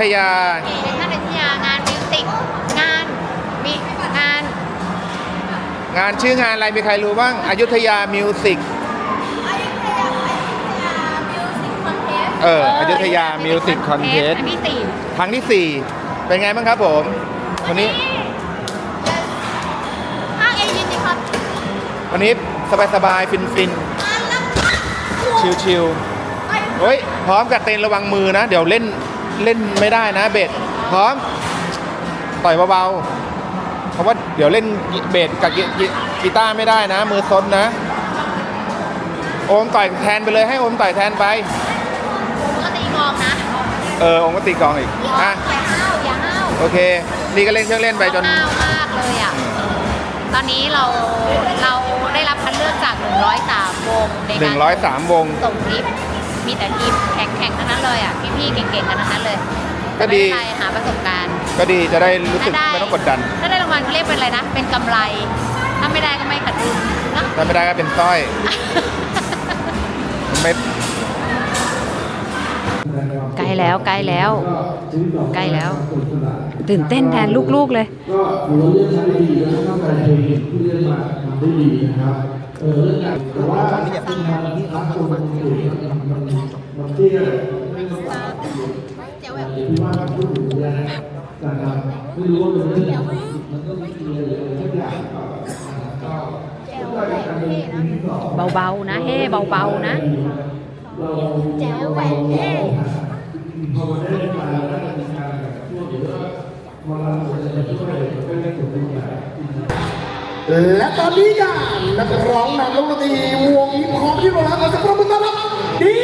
ธยา เซ็นทรัลอยุธยางานมิวสิกงานมีงานงานชื่องานอะไรมีใครรู้บ้างอยุธยามิวสิกเอออยุธยามิวสิกคอนเทสอันที่สี่ครั้งที่ 4 เป็นไงบ้างครับผมวันนี้ภาคเอยินดีครับวันนี้สบายๆฟินๆชิวๆเฮ้ยพร้อมกับเต้นระวังมือนะ เดี๋ยวเล่น เล่นไม่ได้นะเบสพร้อม ต่อยเบาๆเพราะว่าเดี๋ยวเล่นเบสกับกีกีกีตาร์ไม่ได้นะ มือซนนะ โอมต่อยแทนไปเลยให้โอมต่อยแทนไปปกติกองนะเออโอมก็ตีกลองอีกอะอย่าห้าวอย่าห้าวโอเค นี่ก็เล่นเครื่องเล่นไปจน ห้าวมากเลยอะตอนนี้เราเราได้รับคัดเลือกจาก 103วงในการ103 วงส่งคลิป มีแต่ทีมแข่งๆทั้งนั้นเลยอะพี่ๆเก่งๆกันทั้งนั้นเลยก็ดี ไม่เป็นไรหาประสบการณ์ ก็ดีจะได้รู้สึกถ้าไม่ต้องกดดัน ถ้าได้รางวัลเขาเรียกเป็นอะไรนะ เป็นกำไร ถ้าไม่ได้ก็ไม่ขาดทุนเนอะถ้าไม่ได้ก็เป็นสร้อยไม่ใกล้แล้วใกล้แล้ว ใกล้แล้ว ตื่นเต้นแทนลูกๆเลย ก็ถือว่าเรื่องทำได้ดีแล้วก็ตั้งใจเพลงที่เรื่องมาทำได้ดีนะครับ เออเรื่องการแต่ว่าตอนนี้อย่าเพิ่งทำที่รักคนมันอยู่มันมันมันเตี้ยไม่ต้องปรับที่ว่าพูดถึงนี่ยนะครับไม่รู้ว่าเป็นเรื่องมันก็ไม่มีอะไรทุกอย่างก็เบาๆนะเฮ้เบาๆนะแจ๋วแหวนเฮ้พอมาได้มาแล้วได้มีการแบบพวกเดี๋ยวว่าเราจะช่วยก็ได้ผลเป็นใหญ่ และตอนนี้กันนักร้องนำลูกดนตรีวงฮิปฮอปที่เรารักขอสักครั้งต้อนรับดี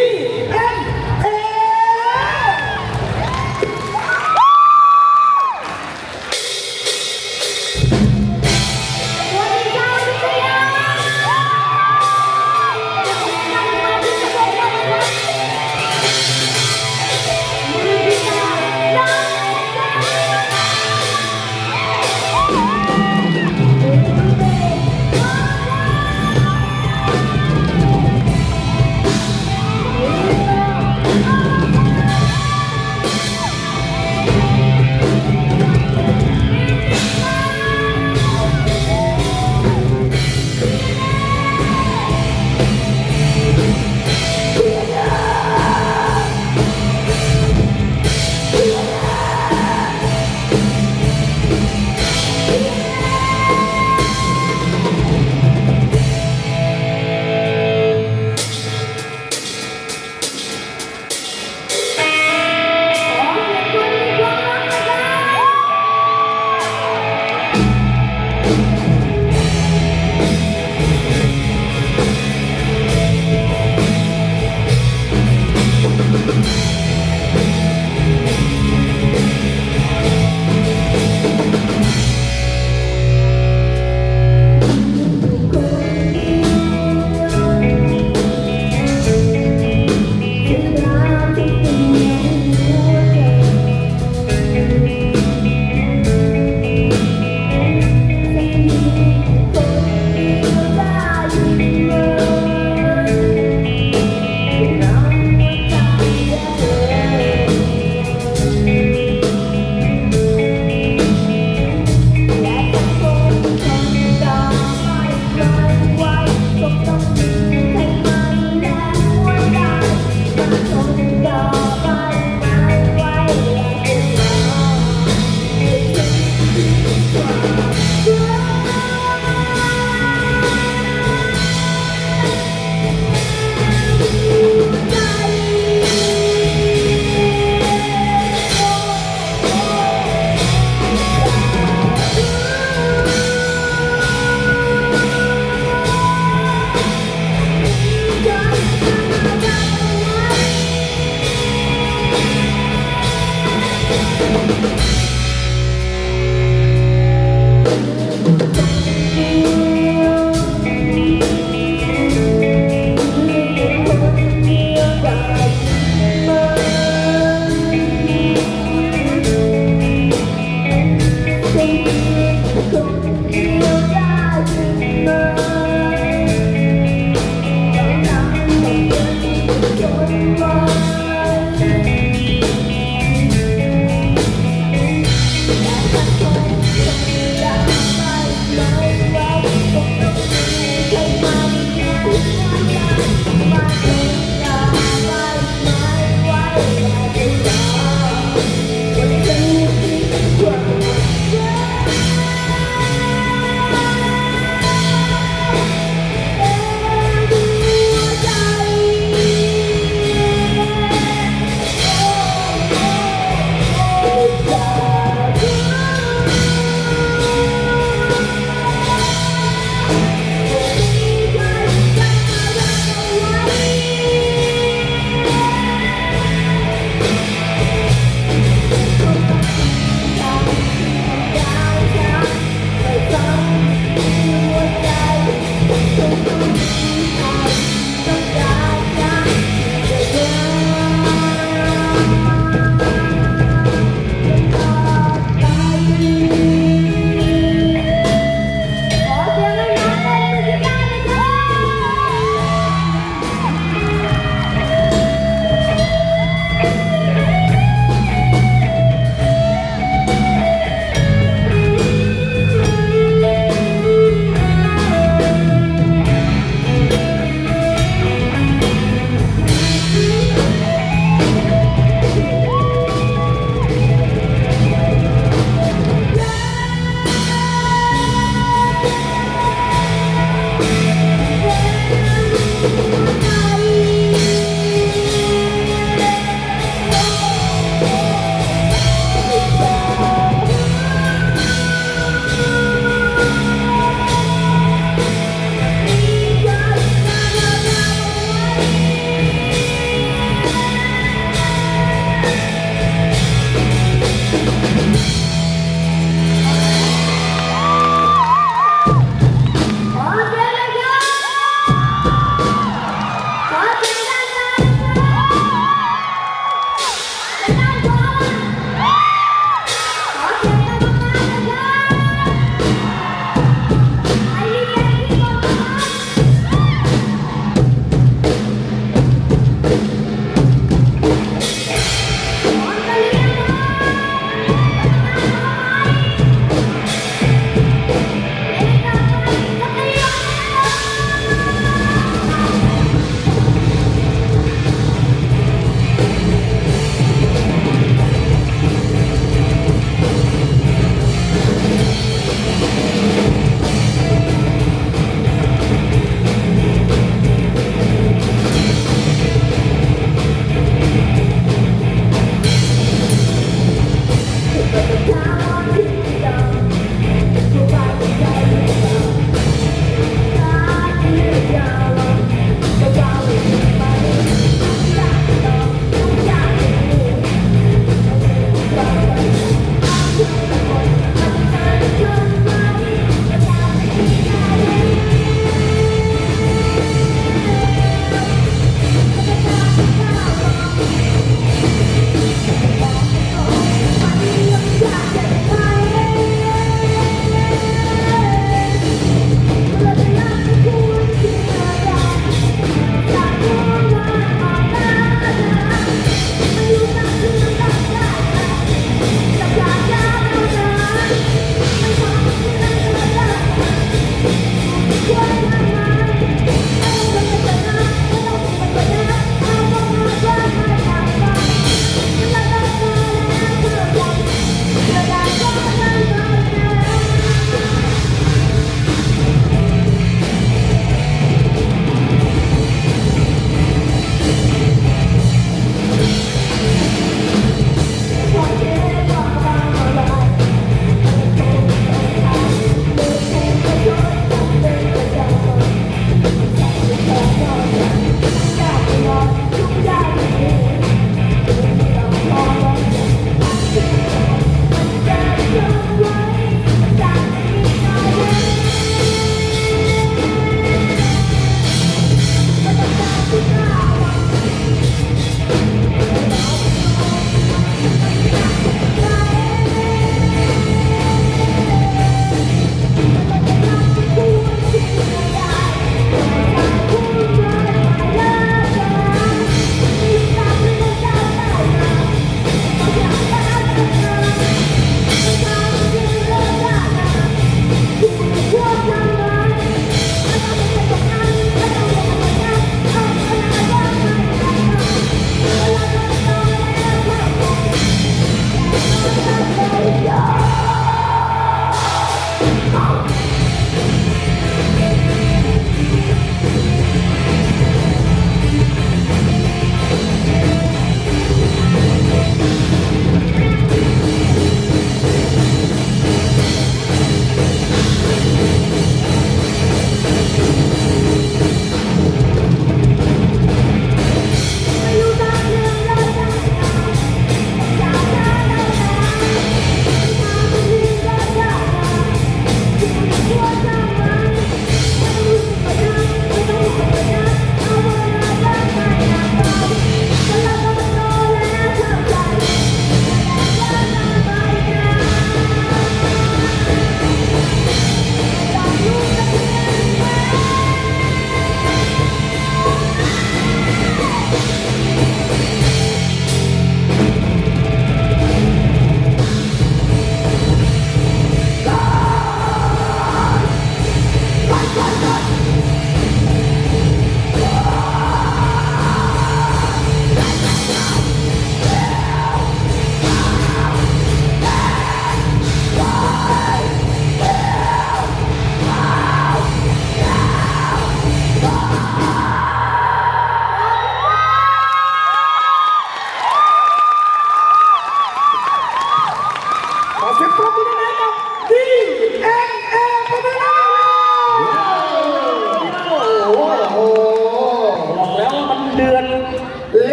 Look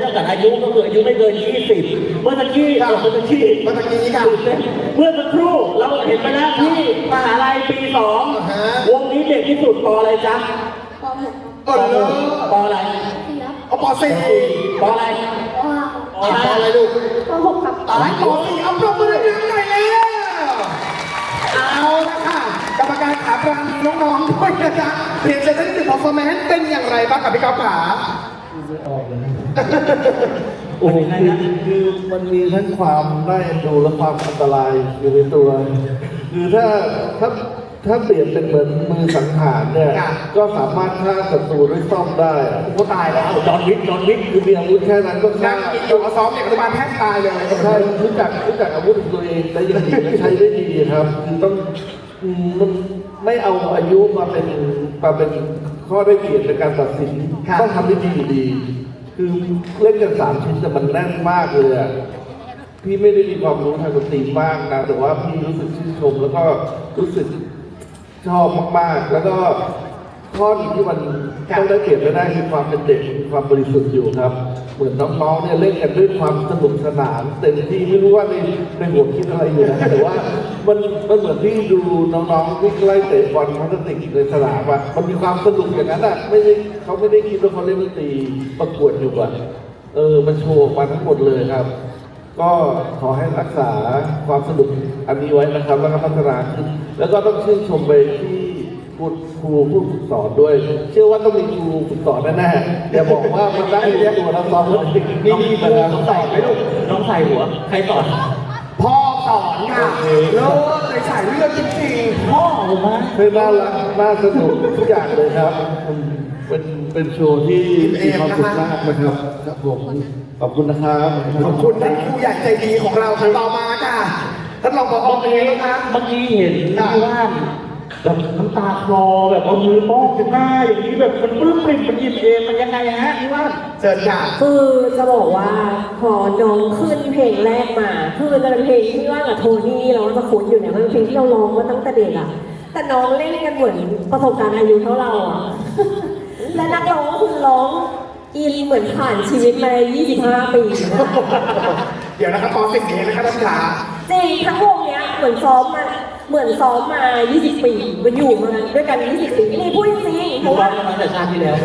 เราใช้จำกัดอายุก็คืออายุไม่เกิน 20 เมื่อตะกี้ครับเมื่อตะกี้เมื่อตะกี้ครับเมื่อสักครู่เราเห็นไปแล้วที่มหาลัยปีสองอ่าฮะวงนี้เด็กที่สุดปออะไรจ๊ะเออเลยปออะไรเอาปอสี่ปออะไรปอปอห้าอะไรลูกปอหกครับตายปอสี่เอาปรบมือดังๆหน่อยแล้วเอาละค่ะกรรมการขาปรามมีน้องๆด้วยนะจ๊ะเพจเซนต์ที่พอร์ฟอร์แมนซ์เป็นอย่างไรบ้างกับพี่ก๊อฟขา โอ้โหคือคือมันมีทั้งความน่าเอ็นดูและความอันตรายอยู่ในตัว คือถ้าถ้าถ้าเปรียบเป็นเหมือนมือสังหารเนี่ยก็สามารถฆ่าศัตรูด้วยซ่อมได้อะโอ้ตายแล้วจอห์นวิกจอห์นวิกคือมีอาวุธแค่นั้นก็นั่ฆ่างกินอยู่กับซ้อมเนี่ยอนุบาลแทบตายเลยใช่รู้จักรู้จักอาวุธของตัวเองได้ยังดีและใช้ได้ดีครับ คือต้องอืมมันไม่เอาอายุมาเป็นมาเป็นข้อได้เปรียบในการตัดสินครับต้องทำได้ดีอยู่ดี คือเล่นกันสามชิ้นแต่มันแน่นมากเลยอะพี่ไม่ได้มีความรู้ทางดนตรีมากนะแต่ว่าพี่รู้สึกชื่นชม แล้วก็รู้สึกชอบมากๆ แล้วก็ข้อหนึงที่มันต้องได้เปรียบไม่ได้คือความเป็นเด็กมีความบริสุทธิ์อยู่ครับ เหมือนน้องๆเนี่ยเล่นกันด้วยความสนุกสนานเต็มที่ไม่รู้ว่าในในหัวคิดอะไรอยู่นะแต่ว่ามันมันเหมือนที่ดูน้องๆวิ่งไล่เตะบอลพลาสติกในสนามอะมันมีความสนุกอย่างนั้นอะไม่ได้เขาไม่ได้คิดว่าเขาเล่นดนตรีประกวดอยู่อะเออมันโชว์ออกมาทั้งหมดเลยครับ ก็ขอให้รักษาความสนุกอันนี้ไว้นะครับแล้วก็พัฒนาขึ้นแล้วก็ต้องชื่นชมไปที่ ผู้ครูผู้ฝึกสอนด้วย เชื่อว่าต้องมีครูฝึกสอนแน่ๆอย่าบอกว่ามันได้เรียกตัวแล้วซ้อมแล้วติดน้องนี่ครูนะคน้องรัใส่บไหมลูกน้องใส่หัว ใครสอนพ่อสอนค่ะเลิศเลยสายเลือดจริงพ่อผมนะเพื่อน่ารักน่าสนุกทุกอย่างเลยครับอืมเป็นเป็นโชว์ที่มีความสุขมากนะครับครับผมขอบคุณนะครับๆขอบคุณท่านครูใหญ่ใจดีของเราค่ะต่อมาค่ะท่านรองผอเป็นไงบ้างคะเมื่อกี้เห็นที่ว่าน แบบน้ำตาคลอแบบเอามือป้องหน้าอย่างนี้แบบมันปลื้มปริ่มมันยิ้มเองมันยังไงฮะที่ว่านเชิญค่ะ คือจะบอกว่าพอน้องขึ้นเพลงแรกมา คือมันจะเป็นเพลงที่ว่ากับโทนี่เราก็จะคุ้นอยู่เนี่ยมันเป็นเพลงที่เราร้องมาตั้งแต่เด็กอะแต่น้องเล่นกันเหมือนประสบการณ์อายุเท่าเราอะและนักร้องก็คือร้องอินเหมือนผ่านชีวิตมา 25 ปีนะคะเดี๋ยวนะครับปอสิบเองนะคะท่านขาจริงทั้งวงเนี้ยเหมือนซ้อมมา เหมือนซ้อมมา 20 ปีมันอยู่มาด้วยกัน 20 ปีนี่พูดจริงๆเพผมราะว่าว่ามาแต่ชาติที่แล้ว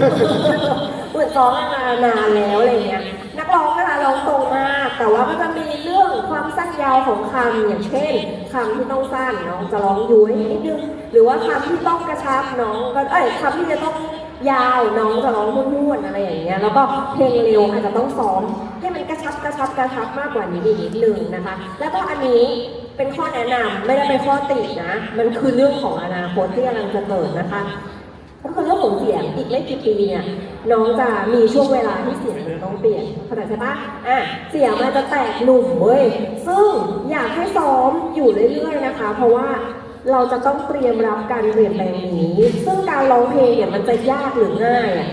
เหมือนซ้อมมานานแล้วอะไรเงี้ย นักร้องนะคะร้องตรงมาก แต่ว่าก็จะมีเรื่องความสั้นยาวของคำอย่างเช่นคำที่ต้องสั้นน้องจะร้องย้วยนิดนึง หรือว่าคำที่ต้องกระชับน้องก็ เอ้ยคำที่จะต้อง ยาวน้องจะร้องม้วนๆอะไรอย่างเงี้ยแล้วก็เพลงเร็วอาจจะต้องซ้อมให้มันกระชับกระชับกระชับมากกว่านี้อีกนิดนึงนะคะ แล้วก็อันนี้เป็นข้อแนะนำไม่ได้เป็นข้อตินะ มันคือเรื่องของอนาคตที่กำลังจะเกิดนะคะก็คือเรื่องของเสียงอีกไม่กี่ปีเนี่ยน้องจะมีช่วงเวลาที่เสียงมันต้องเปลี่ยนเข้าใจใช่ปะอะเสียงมันจะแตกหนุ่มเว้ยซึ่งอยากให้ซ้อมอยู่เรื่อยๆนะคะ เพราะว่า เราจะต้องเตรียมรับการเปลี่ยนแปลงนี้ ซึ่งการร้องเพลงเนี่ยมันจะยากหรือง่ายอะ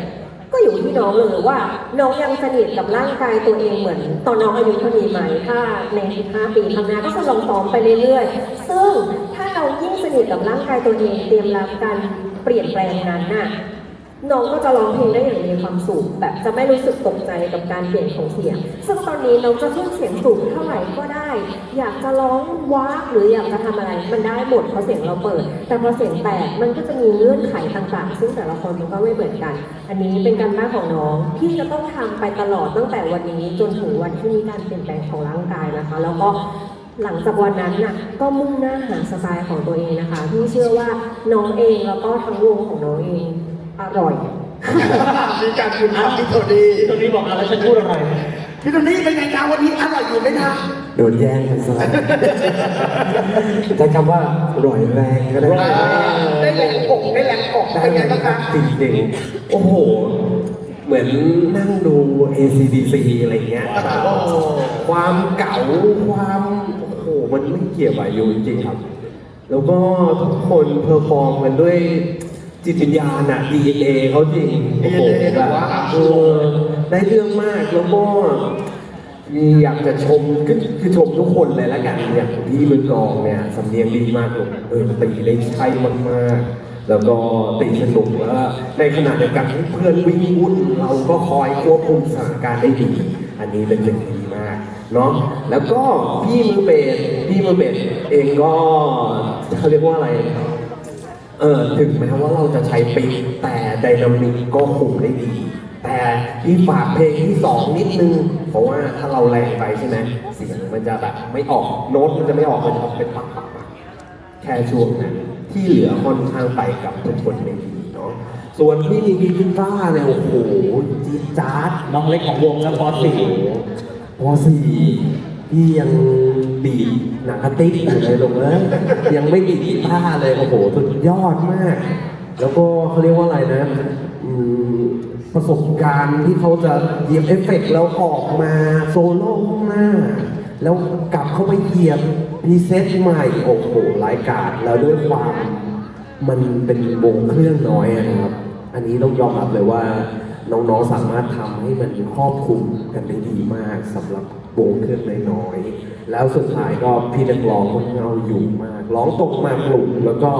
ก็อยู่ที่น้องเลยว่า น้องยังสนิทกับร่างกายตัวเองเหมือน ตอนน้องอายุเท่านี้ไหมถ้าใน 15 ปีข้างหน้าก็จะลองซ้อมไปเรื่อยๆ ซึ่งถ้าเรายิ่งสนิทกับร่างกายตัวเองเตรียมรับการเปลี่ยนแปลงนั้นน่ะ น้องก็จะร้องเพลงได้อย่างมีความสุขแบบจะไม่รู้สึกตกใจกับการเปลี่ยนของเสียง ซึ่งตอนนี้น้องจะขึ้นเสียงสูงเท่าไหร่ก็ได้ อยากจะร้องว้าหรืออยากจะทำอะไร มันได้หมดเพราะเสียงเราเปิด แต่พอเสียงแตกมันก็จะมีเงื่อนไขต่างๆ ซึ่งแต่ละคนมันก็ไม่เหมือนกัน อันนี้เป็นการบ้านของน้องที่จะต้องทำไปตลอดตั้งแต่วันนี้จนถึงวันที่มีการเปลี่ยนแปลงของร่างกายนะคะ แล้วก็หลังจากวันนั้นน่ะก็มุ่งหน้าหาสไตล์ของตัวเองนะคะที่เชื่อว่าน้องเองแล้วก็ทั้งวงของน้องเอง อร่อย มีการคืนคำพี่โทนี่ตรงนี้บอกอะไรฉันพูดอะไรพี่โทนี่เป็นไงคะวันนี้อร่อยอยู่ไหมคะโดนแย่งกันซะแล้วใช้คำว่าอร่อยแรงก็ได้ได้แรงอกได้แรงอกได้เป็นไงเลยบ้างครัคะบจริงๆโอ้โห เหมือนนั่งดู ACDC อะไรเงี้ยความเก่าความโอ้โหมันไม่เกี่ยวกับอายุจริงๆครับ แล้วก็ทุกคนเพอร์ฟอร์มกันด้วย จิตวิญญาณอะ DNA เขาจริงโอ้โห DNA แบบเออได้เรื่องมากแล้วก็มีอยากจะชมคือคือชมทุกคนเลยละกันอย่างพี่มือกลองเนี่ยสำเนียงดีมากเลยเออตีได้ใช่มากๆ แล้วก็ตีสนุกแล้วในขณะเดียวกันให้เพื่อนวิ่งวุ่นเราก็คอยควบคุมสถานการณ์ได้ดี อันนี้เป็นสิ่งที่ดีมากเนาะแล้วก็พี่มือเบสพี่มือเบสเองก็เขาเรียกว่าอะไร เออถึงแม้ว่าเราจะใช้ปีกแต่ไดนามิกก็คุมได้ดี แต่ที่ฝากเพลงที่สองนิดนึง เพราะว่าถ้าเราแรงไปใช่ไหมเสียงมันจะแบบไม่ออกโน้ตมันจะไม่ออกมันจะออกเป็นปักปักปักแค่ช่วงนั้นที่เหลือค่อนข้างไปกับทุกคนได้ดีเนาะส่วนพี่มีกีตาร์เนี่ยโอ้โหจี๊ดจ๊าดน้องเล็กของวงแล้วพอสี่ปสี่ พี่ยังบีหนังกระติกอยู่เลยลงเลยยังไม่ดีดกีตาเลยโอ้โหสุดยอดมาก แล้วก็เขาเรียกว่าอะไรนะอืมประสบการณ์ที่เขาจะเหยียบเอฟเฟกต์แล้วออกมาโซโล่ข้างหน้า แล้วกลับเข้าไปเหยียบพรีเซตใหม่โอ้โหรายการแล้วด้วยความ มันเป็นวงเครื่องน้อยอะนะครับ อันนี้ต้องยอมรับเลยว่า น้องๆสามารถทำให้มันครอบคลุมกันได้ดีมากสำหรับวงเครื่องน้อยๆแล้วสุดท้ายก็พี่นักร้องก็เอาอยู่มาก ร้องตกมากลุ่มแล้วก็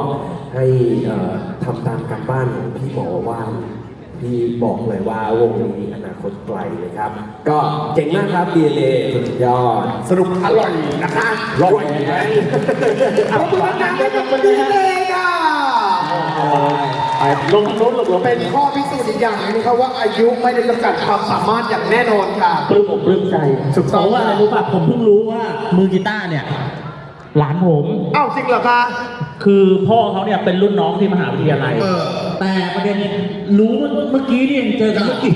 ให้เอ่อทำตามการบ้านของพี่หมอว่าพี่บอกเลยว่าวงนี้อนาคตไกลเลยครับ ก็เจ๋งมากครับ DNA สุดยอด สรุปอร่อยนะคะร่อยไหมขอบคุณมากๆให้กับดีเลยค่ะ ไปลงทางโน้นลงลงเป็นข้อพิสูจน์อีกอย่างหนึงนะครับว่าอายุไม่ได้จำกัดความสามารถอย่างแน่นอนค่ะ ปลื้มอกปลื้มใจถูกต้อง เพราะว่าอะไรรู้ป่ะผมเพิ่งรู้ว่ามือกีตาร์เนี่ย หลานผม อ้าวจริงเหรอคะ คือพ่อเขาเนี่ยเป็นรุ่นน้องที่มหาวิทยาลัย เออ แต่ประเด็นรู้เมื่อกี้นี่เองเจอกันเมื่อกี้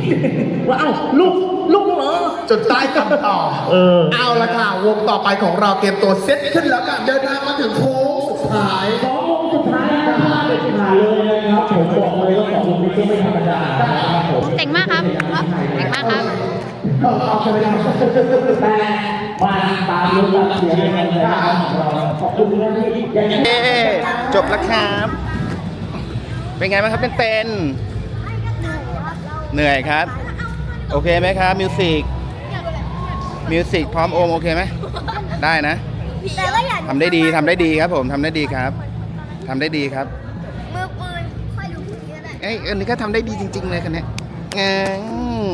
ว่าเอ้าลูกลูกเหรอ จนใต้คำต่อเออ เอาละค่ะวงต่อไปของเราเตรียมตัวเซตขึ้นแล้วกันเดินทางมาถึงโค้งสุดท้ายสองวง สุดท้ายนะครับเป็นสุดท้ายเลยนะครับผมบอกเลยว่าสองวงนี้ก็ไม่ธรรมดานะครับผมเจ๋งมากครับเจ๋งมากครับเอาเอาไปเลยครับแต่มาตามลุ้นตามเสียงกันเลยนะครับของเราขอบคุณที่ยังเย้จบแล้วครับ เป็นไงบ้างครับเป็นเต้นเหนื่อยครับ โอเคไหมครับมิวสิกมิวสิกพร้อมโอมโอเคไหมได้นะแต่ว่าอย่าทำได้ดีทำได้ดีครับผมทำได้ดีครับ ทำได้ดีครับ มือปืนค่อยดูพรุ่งนี้ก็ได้เอ้ยอันนี้ก็ทำได้ดีจริง ๆ เลยคันเนี้ยงง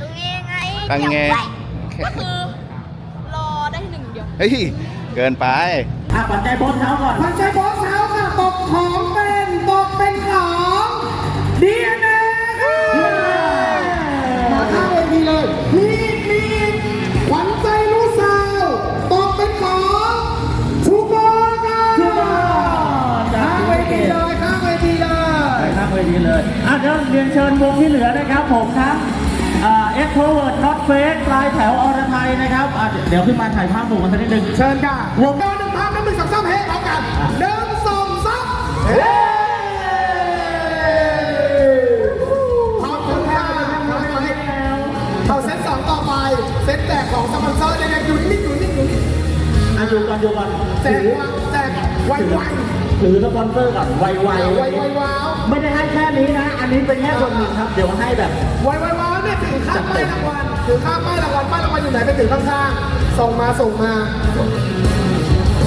ตรงนี้ไงตังไงก็คือรอได้ที่หนึ่งเดียว เฮ้ย เกินไป อะปัจจัยบนเท้าก่อนมันใช้โบส ไปครับเวทีเลยอะเดี๋ยวเรียนเชิญวงที่เหลือนะครับผมทั้งเอ็กโทรเวิร์ดน็อตเฟสปลายแถวอรไทยนะครับอะเดี๋ยวขึ้นมาถ่ายภาพหมู่กันสักนิดนึงเชิญค่ะวงเดินหนึ่งพันหนึ่งสองสามเฮ้พร้อมกันหนึ่งสองสามเฮ้ขอบคุณค่ะเอาเซตสองต่อไป เซตแจกของสปอนเซอร์เนี่ยอยู่นิ่งอยู่นิ่งอยู่นิ่งอะอยู่ก่อนอยู่ก่อนแจกแจกไวไวถือสปอนเซอร์ก่อนไวไวไวไวว้าว ไม่ได้ให้แค่นี้นะ อันนี้เป็นแค่ส่วนหนึ่งครับ เดี๋ยวให้แบบ ไวไวว้าวเนี่ยถือข้ามป้ายรางวัลถือข้ามป้ายรางวัลป้ายรางวัลอยู่ไหนไปถือข้างๆส่งมาส่งมาอะ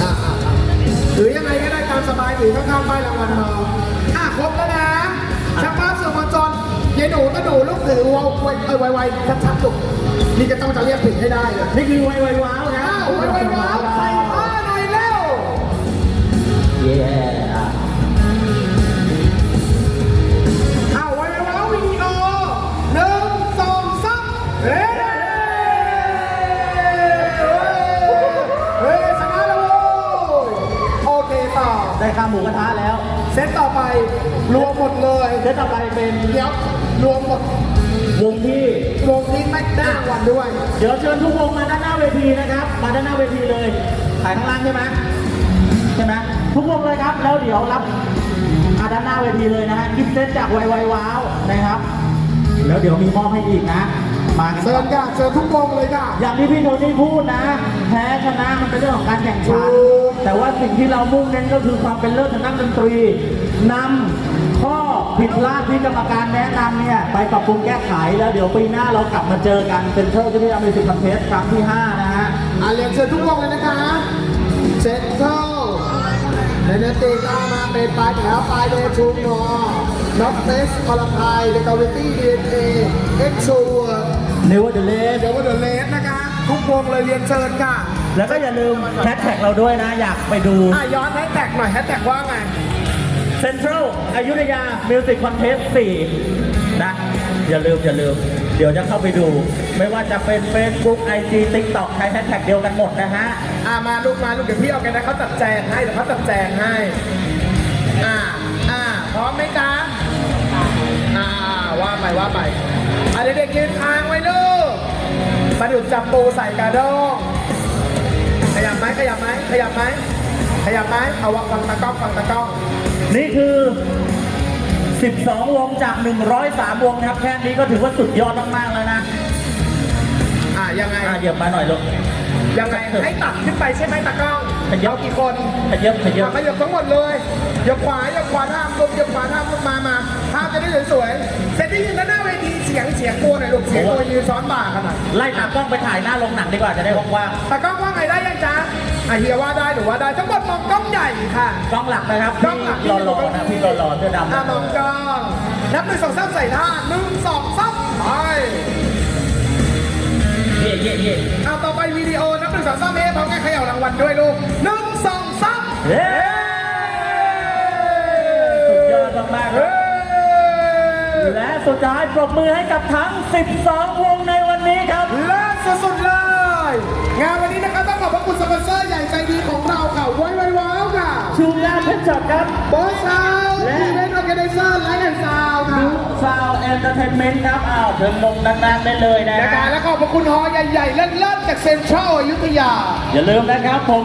อะอะถือยังไงก็ได้ตามสบายถือข้างๆป้ายรางวัลมาอะครบแล้วนะช่างภาพสื่อมวลชนยายหนูก็หนูลูกถือวาวไวเออไวไวชัดๆลูกนี่ก็ต้องจะเรียกผิดให้ได้เลยนี่คือไวไวว้าวนะอ้าวไวไวว้าวใส่ผ้าหน่อยเร็วเาวหมูกระทะแล้ว เซตต่อไปรวมหมดเลยเซตต่อไปเป็นเดี๋ยวรวมหมดวงที่วงนี้ไม่ได้รางวัลด้วย เดี๋ยวเชิญทุกวงมาด้านหน้าเวทีนะครับ มาด้านหน้าเวทีเลยถ่ายข้างล่างใช่ไหมใช่ไหมทุกวงเลยครับ แล้วเดี๋ยวรับมาด้านหน้าเวทีเลยนะฮะกิฟต์เซตจากไวไวว้าวนะครับ แล้วเดี๋ยวมีมอบให้อีกนะ มากันเชิญค่ะเชิญทุกวงเลยค่ะ อย่างที่พี่โทนี่พูดนะ แพ้ชนะมันเป็นเรื่องของการแข่งขัน ถูก แต่ว่าสิ่งที่เรามุ่งเน้นก็คือความเป็นเลิศทางด้านดนตรีนำข้อผิดพลาดที่กรรมการแนะนำเนี่ย ไปปรับปรุงแก้ไขแล้วเดี๋ยวปีหน้าเรากลับมาเจอกันเซ็นทรัลที่นี่อเมริกันเทสครั้งที่ 5 นะฮะ อะเรียนเชิญทุกวงเลยนะคะเซ็นทรัลเนเนติกเอามาเป็นปลายแถวปลายเดชูมอน็อตเฟสคอลัมไทยเดกาวิตี้ดีเอ็นเอเอ็กซ์ชู เนวเดเลสเดี๋ยวว่าเดอะเลสนะคะทุกวงเลยเรียนเชิญค่ะแล้วก็อย่าลืมแฮชแท็กเราด้วยนะ อยากไปดู อะย้อนแฮชแท็กหน่อยแฮชแท็กว่าไงเซ็นทรัลอยุธยามิวสิกคอนเทส4นะ อย่าลืม อย่าลืม เดี๋ยวจะเข้าไปดู ไม่ว่าจะเป็น Facebook IG TikTok ใช้แฮชแท็กเดียวกันหมดนะฮะ อะมาลูกมาลูกเดี๋ยวพี่เอากันนะเขาจัดแจงให้เดี๋ยวเขาจัดแจงให้ อ่าอ่าพร้อมไหมจ๊ะอ่าว่าไปว่าไป อะเด็กๆยืนทางไว้ลูกมาดูดจับปูใส่กระด้งขยับไหมขยับไหมขยับไหมขยับไหมเอาวะฟังตะกล้องฟังตะกล้องนี่คือ 12 วงจาก 103 วงนะครับ แค่นี้ก็ถือว่าสุดยอดมากๆแล้วนะ อะยังไงอะเหยียบมาหน่อยลูกยังไงให้ตัดขึ้นไปใช่ไหมตะกล้อง ขยับเอากี่คนขยับขยับขยับทั้งหมดเลยอย่าขวาอย่าขวาท่ามลงอย่าขวาท่ามลงมามาภาพจะได้สวยๆเสร็จที่ยืนด้านหน้าเวทีเสียงเสียงกลัวหน่อยลูกเสียงกลัวยืนซ้อนบ่าขนาดไล่ตากล้องไปถ่ายหน้าโรงหนังดีกว่าจะได้ว่างตากล้องว่าไงได้ยังจ๊ะอะเฮียว่าได้หรือว่าได้ทั้งหมดมองกล้องใหญ่ค่ะๆกล้องหลักนะครับกล้องหลักพี่รอๆนะพี่รอๆเสื้อดำอะมองกล้องนับหนึ่งสองสามใส่ท่าหนึ่งสองสามไปเย่เย่เย่เอาต่อไปวิดีโอนับหนึ่ งสองสามเอ๊พร้อมกันเขย่ารางวัลด้วยลูกหนึ่งสองสามเฮ้สุดยอดมากๆคเฮ้รับและสุดท้ายปรบมือให้กับทั้ง 12 วงในวันนี้ครับเลิศสุดๆเลย งานวันนี้นะครับต้องขอบพระคุณสปอนเซอร์ใหญ่ใจดีของเราค่ะไว้ไว้ว้าวค่ะ ชูงานเพชรจัดครับ บอสซาวและอีเวนต์ออแกไนเซอร์ไลท์แอนด์ซาวค่ะดูซาวเอนเตอร์เทนเมนต์ครับอ้าวเชิญลงดังๆได้เลยนะนะฮะ คะและขอบพระคุณฮอใหญ่ๆเลิศๆจากเซ็นทรัลอยุธยา อย่าลืมนะครับผม